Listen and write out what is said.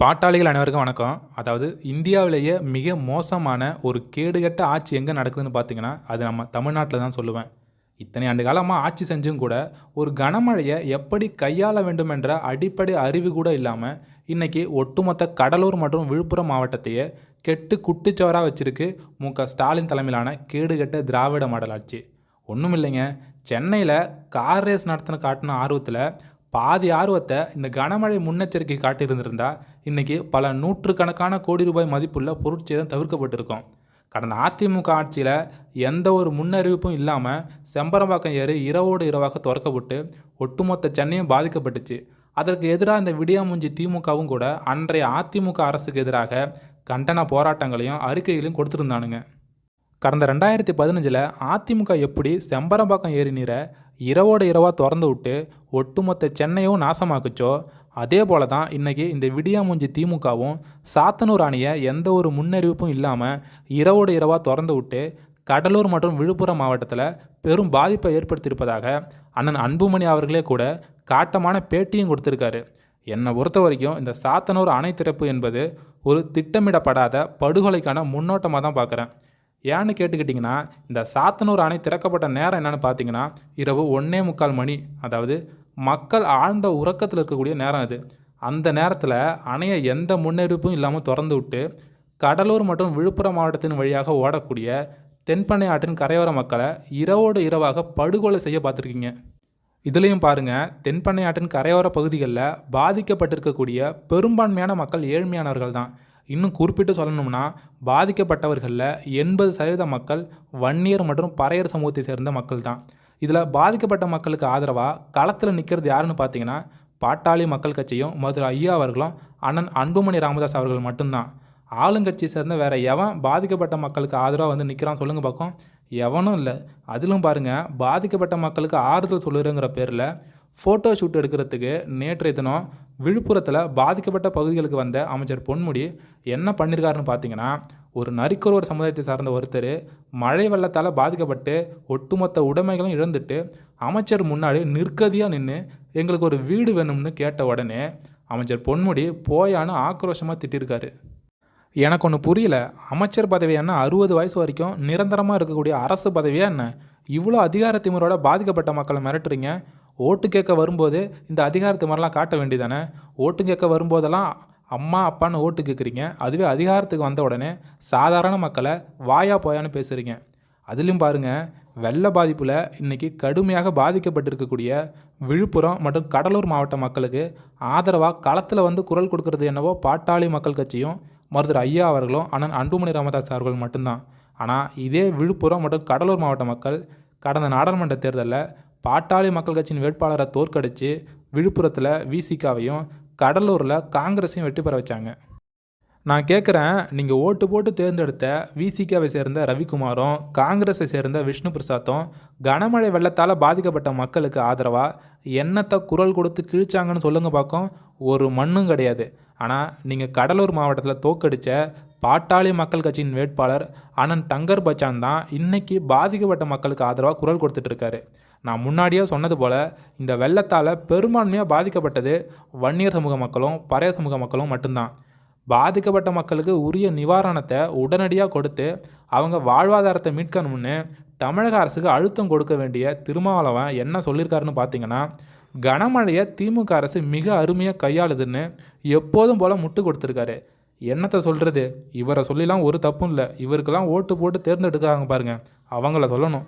பாட்டாளிகள் அனைவருக்கும் வணக்கம். அதாவது இந்தியாவிலேயே மிக மோசமான ஒரு கேடுகெட்ட ஆட்சி எங்கே நடக்குதுன்னு பார்த்தீங்கன்னா அது நம்ம தமிழ்நாட்டில் தான் சொல்லுவேன். இத்தனை ஆண்டு காலமாக ஆட்சி செஞ்சும் கூட ஒரு கனமழையை எப்படி கையாள வேண்டும் என்ற அடிப்படை அறிவு கூட இல்லாமல் இன்னைக்கு ஒட்டுமொத்த கடலூர் மற்றும் விழுப்புரம் மாவட்டத்தையே கெட்டு குட்டிச்சோராக வச்சிருக்கு மு க ஸ்டாலின் தலைமையிலான கேடுகெட்ட திராவிட மாடல் ஆட்சி. ஒன்றும் இல்லைங்க சென்னையில் கார் ரேஸ் நடத்தின காட்டின ஆர்வத்தில் பாதி ஆர்வத்தை இந்த கனமழை முன்னெச்சரிக்கை காட்டியிருந்திருந்தா இன்னைக்கு பல நூற்றுக்கணக்கான கோடி ரூபாய் மதிப்புள்ள பொருட்சேதம் தவிர்க்கப்பட்டிருக்கும். கடந்த அதிமுக ஆட்சியில் எந்த ஒரு முன்னறிவிப்பும் இல்லாமல் செம்பரம்பாக்கம் ஏரி இரவோடு இரவாக திறக்கப்பட்டு ஒட்டுமொத்த சென்னையும் பாதிக்கப்பட்டுச்சு. அதற்கு எதிராக இந்த விடியாமூஞ்சி திமுகவும் கூட அன்றைய அதிமுக அரசுக்கு எதிராக கண்டன போராட்டங்களையும் அறிக்கைகளையும் கொடுத்துருந்தானுங்க. கடந்த ரெண்டாயிரத்தி பதினஞ்சில் அதிமுக எப்படி செம்பரம்பாக்கம் ஏரி நீரை இரவோட இரவாக திறந்து விட்டு ஒட்டுமொத்த சென்னையும் நாசமாக்குச்சோ அதே போல தான் இன்றைக்கி இந்த விடியாமூஞ்சி திமுகவும் சாத்தனூர் அணையை எந்த ஒரு முன்னறிவிப்பும் இல்லாமல் இரவோடு இரவாக திறந்து விட்டு கடலூர் மற்றும் விழுப்புரம் மாவட்டத்தில் பெரும் பாதிப்பை ஏற்படுத்தியிருப்பதாக அண்ணன் அன்புமணி அவர்களே கூட காட்டமான பேட்டியும் கொடுத்துருக்காரு. என்னை பொறுத்த வரைக்கும் இந்த சாத்தனூர் அணை திறப்பு என்பது ஒரு திட்டமிடப்படாத படுகொலைக்கான முன்னோட்டமாக தான் பார்க்குறேன் ஏன்னு கேட்டுக்கிட்டிங்கன்னா இந்த சாத்தனூர் அணை திறக்கப்பட்ட நேரம் என்னென்னு பார்த்தீங்கன்னா இரவு ஒன்றே முக்கால் மணி அதாவது மக்கள் ஆழ்ந்த உறக்கத்தில் இருக்கக்கூடிய நேரம் அது. அந்த நேரத்தில் அணையை எந்த முன்னெடுப்பும் இல்லாமல் திறந்து விட்டு கடலூர் மற்றும் விழுப்புரம் மாவட்டத்தின் வழியாக ஓடக்கூடிய தென்பண்ணை ஆற்றின் கரையோர மக்களை இரவோடு இரவாக படுகொலை செய்ய பார்த்துருக்கீங்க. இதுலேயும் பாருங்கள் தென்பண்ணை ஆற்றின் கரையோர பகுதிகளில் பாதிக்கப்பட்டிருக்கக்கூடிய பெரும்பான்மையான மக்கள் ஏழ்மையானவர்கள் தான் இன்னும் குறிப்பிட்டு சொல்லணும்னா பாதிக்கப்பட்டவர்களில் எண்பது சதவீத மக்கள் வன்னியர் மற்றும் பறையர் சமூகத்தை சேர்ந்த மக்கள் தான் இதில் பாதிக்கப்பட்ட மக்களுக்கு ஆதரவாக களத்தில் நிற்கிறது யாருன்னு பார்த்தீங்கன்னா பாட்டாளி மக்கள் கட்சியும் மதுரை ஐயா அவர்களும் அண்ணன் அன்புமணி ராமதாஸ் அவர்கள் மட்டும்தான். ஆளுங்கட்சியை சேர்ந்த வேற எவன் பாதிக்கப்பட்ட மக்களுக்கு ஆதரவாக வந்து நிற்கிறான் சொல்லுங்கள் பக்கம் எவனும் இல்லை. அதிலும் பாருங்கள் பாதிக்கப்பட்ட மக்களுக்கு ஆறுதல் சொல்லுறங்கிற பேரில் ஃபோட்டோ ஷூட் எடுக்கிறதுக்கு நேற்றைய தினம் விழுப்புரத்தில் பாதிக்கப்பட்ட பகுதிகளுக்கு வந்த அமைச்சர் பொன்முடி என்ன பண்ணியிருக்காருன்னு பார்த்தீங்கன்னா ஒரு நரிக்குறவர் சமுதாயத்தை சார்ந்த ஒருத்தர் மழை வெள்ளத்தால் பாதிக்கப்பட்டு ஒட்டுமொத்த உடைமைகளும் இழந்துட்டு அமைச்சர் முன்னாடி நிற்கதியாக நின்று எங்களுக்கு ஒரு வீடு வேணும்னு கேட்ட உடனே அமைச்சர் பொன்முடி போயான்னு ஆக்ரோஷமாக திட்டிருக்காரு. எனக்கு ஒன்று புரியல அமைச்சர் பதவி என்ன அறுபது வயசு வரைக்கும் நிரந்தரமாக இருக்கக்கூடிய அரசு பதவியாக என்ன? இவ்வளோ அதிகார திமுறோட பாதிக்கப்பட்ட மக்களை மிரட்டுறீங்க. ஓட்டு கேட்க வரும்போது இந்த அதிகாரத்துக்கு மாதிரிலாம் காட்ட வேண்டியதானே ஓட்டு கேட்க வரும்போதெல்லாம் அம்மா அப்பான்னு ஓட்டு கேட்குறீங்க. அதுவே அதிகாரத்துக்கு வந்த உடனே சாதாரண மக்களை வாயா போயான்னு பேசுகிறீங்க அதுலேயும் பாருங்கள் வெள்ள பாதிப்பில் இன்றைக்கி கடுமையாக பாதிக்கப்பட்டிருக்கக்கூடிய விழுப்புரம் மற்றும் கடலூர் மாவட்ட மக்களுக்கு ஆதரவாக களத்தில் வந்து குரல் கொடுக்கறது என்னவோ பாட்டாளி மக்கள் கட்சியும் மருத்துவர் ஐயா அவர்களும் அண்ணன் அன்புமணி ராமதாஸ் அவர்கள் மட்டும்தான். ஆனால் இதே விழுப்புரம் மற்றும் கடலூர் மாவட்ட மக்கள் கடந்த நாடாளுமன்ற தேர்தலில் பாட்டாளி மக்கள் கட்சியின் வேட்பாளரை தோற்கடித்து விழுப்புரத்தில் விசிகாவையும் கடலூரில் காங்கிரஸையும் வெற்றி பெற வச்சாங்க. நான் கேட்குறேன் நீங்கள் ஓட்டு போட்டு தேர்ந்தெடுத்த விசிகாவை சேர்ந்த ரவிக்குமாரும் காங்கிரஸை சேர்ந்த விஷ்ணு பிரசாத்தும் கனமழை வெள்ளத்தால் பாதிக்கப்பட்ட மக்களுக்கு ஆதரவாக என்னத்தை குரல் கொடுத்து கிழிச்சாங்கன்னு சொல்லுங்கள் பார்க்கும் ஒரு மண்ணும் கிடையாது. ஆனால் நீங்கள் கடலூர் மாவட்டத்தில் தோக்கடித்த பாட்டாளி மக்கள் கட்சியின் வேட்பாளர் அண்ணன் தங்கர் பச்சான் தான் இன்றைக்கி பாதிக்கப்பட்ட மக்களுக்கு ஆதரவாக குரல் கொடுத்துட்ருக்காரு நான் முன்னாடியே சொன்னது போல் இந்த வெள்ளத்தால் பெரும்பான்மையாக பாதிக்கப்பட்டது வன்னியர் சமூக மக்களும் பறைய சமூக மக்களும் மட்டும்தான். பாதிக்கப்பட்ட மக்களுக்கு உரிய நிவாரணத்தை உடனடியாக கொடுத்து அவங்க வாழ்வாதாரத்தை மீட்கணும்னு தமிழக அரசுக்கு அழுத்தம் கொடுக்க வேண்டிய திருமாவளவன் என்ன சொல்லியிருக்காருன்னு பார்த்தீங்கன்னா கனமழையை திமுக அரசு மிக அருமையாக கையாளுதுன்னு எப்போதும் போல் முட்டு கொடுத்துருக்காரு. என்னத்தை சொல்கிறது இவரை சொல்லிலாம் ஒரு தப்பும் இல்லை. இவருக்கெல்லாம் ஓட்டு போட்டு தேர்ந்தெடுக்கிறாங்க பாருங்கள் அவங்கள சொல்லணும்.